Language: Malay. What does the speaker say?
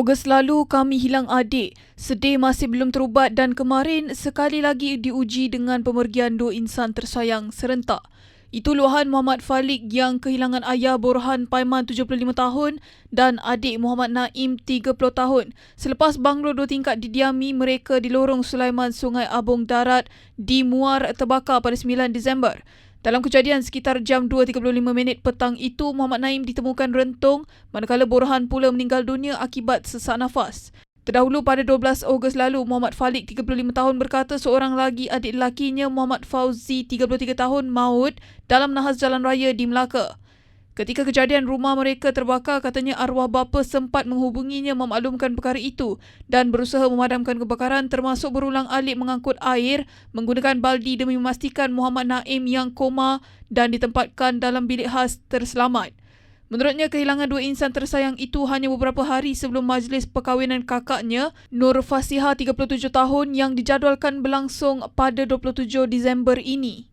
Ogos lalu kami hilang adik. Sedih masih belum terubat dan kemarin sekali lagi diuji dengan pemergian dua insan tersayang serentak. Itu luahan Muhammad Falik yang kehilangan ayah Borhan Paiman 75 tahun dan adik Muhammad Naim 30 tahun selepas banglo dua tingkat didiami mereka di lorong Sulaiman Sungai Abong Darat di Muar terbakar pada 9 Disember. Dalam kejadian sekitar jam 2.35 minit petang itu, Muhammad Naim ditemukan rentung manakala Borhan pula meninggal dunia akibat sesak nafas. Terdahulu pada 12 Ogos lalu, Muhammad Falik 35 tahun berkata seorang lagi adik lakinya Muhammad Fauzi 33 tahun maut dalam nahas jalan raya di Melaka. Ketika kejadian rumah mereka terbakar, katanya arwah bapa sempat menghubunginya memaklumkan perkara itu dan berusaha memadamkan kebakaran termasuk berulang alik mengangkut air menggunakan baldi demi memastikan Muhammad Naim yang koma dan ditempatkan dalam bilik khas terselamat. Menurutnya, kehilangan dua insan tersayang itu hanya beberapa hari sebelum majlis perkahwinan kakaknya, Nur Fasiha 37 tahun yang dijadualkan berlangsung pada 27 Disember ini.